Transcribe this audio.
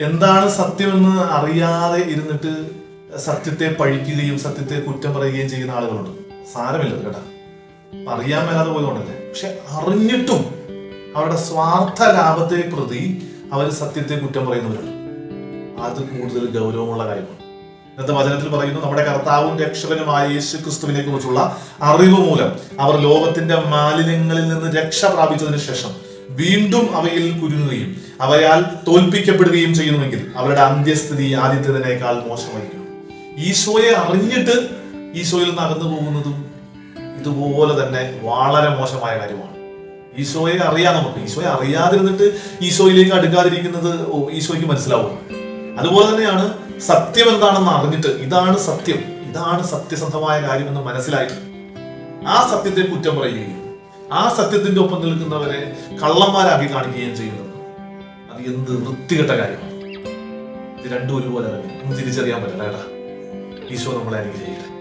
എന്താണ് സത്യമെന്ന് അറിയാതെ ഇരുന്നിട്ട് സത്യത്തെ പഴിക്കുകയും സത്യത്തെ കുറ്റം പറയുകയും ചെയ്യുന്ന ആളുകളുണ്ട്. സാരമില്ല കേട്ടാ. അറിയാൻ മേലാതെ പോയതുകൊണ്ടല്ലേ. പക്ഷെ അറിഞ്ഞിട്ടും അവരുടെ സ്വാർത്ഥ ലാഭത്തെ പ്രതി അവർ സത്യത്തെ കുറ്റം പറയുന്നവരാണ് അത് കൂടുതൽ ഗൗരവമുള്ള കാര്യമാണ്. ഇന്നത്തെ വചനത്തിൽ പറയുന്നു നമ്മുടെ കർത്താവും രക്ഷകനുമായ യേശു ക്രിസ്തുവിനെ കുറിച്ചുള്ള അറിവ് മൂലം അവർ ലോകത്തിന്റെ മാലിന്യങ്ങളിൽ നിന്ന് രക്ഷ പ്രാപിച്ചതിന് ശേഷം വീണ്ടും അവയിൽ കുരുങ്ങുകയും അവയാൽ തോൽപ്പിക്കപ്പെടുകയും ചെയ്യുന്നുവെങ്കിൽ അവരുടെ അന്ത്യസ്ഥിതി ആദ്യത്തേതിനേക്കാൾ മോശമായിരിക്കും. ഈശോയെ അറിഞ്ഞിട്ട് ഈശോയിൽ നിന്ന് അകന്നു പോകുന്നതും ഇതുപോലെ തന്നെ വളരെ മോശമായ കാര്യമാണ്. ഈശോയെ അറിയാം നമുക്ക്. ഈശോയെ അറിയാതിരുന്നിട്ട് ഈശോയിലേക്ക് അടുക്കാതിരിക്കുന്നത് ഈശോയ്ക്ക് മനസ്സിലാവും. അതുപോലെ തന്നെയാണ് സത്യം എന്താണെന്ന് അറിഞ്ഞിട്ട് ഇതാണ് സത്യം. ഇതാണ് സത്യസന്ധമായ കാര്യമെന്ന് മനസ്സിലായിട്ട് ആ സത്യത്തെ കുറ്റം പറയുകയും ആ സത്യത്തിന്റെ ഒപ്പം നിൽക്കുന്നവരെ കള്ളന്മാരാക്കി കാണിക്കുകയും ചെയ്യുന്നത്. അത് എന്ത് വൃത്തികെട്ട കാര്യമാണ്. ഇത് രണ്ടും ഒരുപോലെ തിരിച്ചറിയാൻ പറ്റില്ല ഈശോ നമ്മളെ അനുഗ്രഹിക്കട്ടെ.